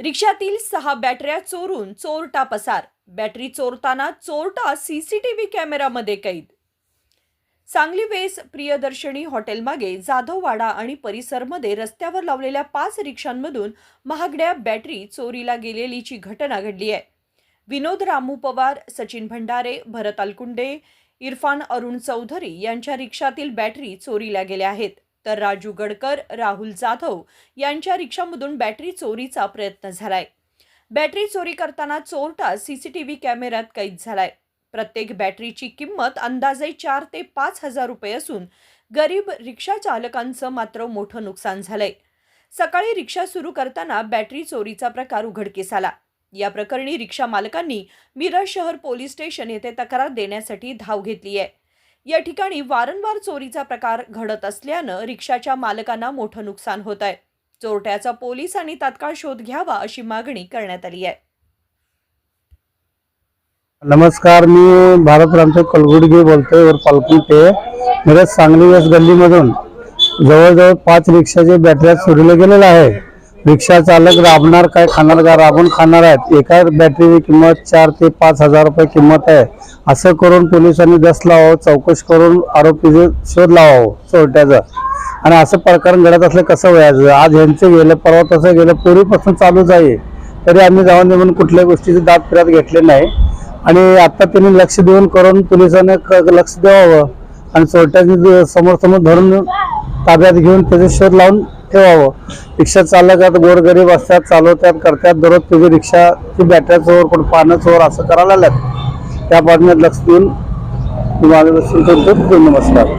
रिक्षातील सहा बॅटऱ्या चोरून चोरटा पसार. बॅटरी चोरताना चोरटा सीसीटीव्ही कॅमेरामध्ये कैद. सांगली वेस प्रियदर्शनी हॉटेलमागे जाधववाडा आणि परिसरमध्ये रस्त्यावर लावलेल्या पाच रिक्षांमधून महागड्या बॅटरी चोरीला गेलेलीची घटना घडली आहे. विनोद रामू पवार सचिन भंडारे भरत अलकुंडे इरफान अरुण चौधरी यांच्या रिक्षातील बॅटरी चोरीला गेल्या आहेत. तर राजू गडकर राहुल जाधव यांच्या रिक्षामधून बॅटरी चोरीचा प्रयत्न झालाय. बॅटरी चोरी करताना चोरटा सीसीटीव्ही कॅमेऱ्यात कैद झालाय. प्रत्येक बॅटरीची किंमत अंदाजे चार ते पाच हजार रुपये असून गरीब रिक्षा चालकांचं मात्र मोठं नुकसान झालंय. सकाळी रिक्षा सुरू करताना बॅटरी चोरीचा प्रकार उघडकीस आला. या प्रकरणी रिक्षा मालकांनी मिरज शहर पोलीस स्टेशन येथे तक्रार देण्यासाठी धाव घेतली आहे या ठिकाणी वारंवार चोरीचा प्रकार घडत असल्यानं रिक्षाच्या मालकांना मोठं नुकसान होत आहे. चोरट्याचा पोलिसांनी तात्काळ शोध घ्यावा अशी मागणी करण्यात आली आहे. नमस्कार मी भारत रामचंद कलगुडगे बोलतोय वर पालखी ते मिरज सांगली वेस गल्लीमधून. जवळजवळ पाच रिक्षाचे बॅटऱ्या चोरीला गेलेलं आहे. रिक्षा चालक राबणार काय खाणार का? राबून खाणार आहेत. एका बॅटरीची किंमत चार ते पाच हजार रुपये किंमत आहे. असं करून पोलिसांनी दस लावावं चौकशी करून आरोपीचे शोध लावावं चोरट्याचा. आणि असं प्रकरण घडत असलं कसं व्हायचं? आज ह्यांचं गेलं परवा तसं गेलं पूर्वीपासून चालूच आहे. तरी आम्ही जाऊन म्हणून कुठल्या गोष्टीचे दात फिरत घेतले नाही. आणि आता त्यांनी लक्ष देऊन करून पोलिसांनी क- लक्ष द्यावं. आणि चोरट्याची समोर समोर धरून ताब्यात घेऊन त्याचे शोध लावून ठेवावं. रिक्षा चालकात गोरगरीब असतात चालवतात करतात दररोज त्याची रिक्षाची बॅटऱ्या चोर कोण पानं चोर असं करायला लागल्यात. त्या बातम्यात लक्ष देऊन मी माझं करतो. नमस्कार.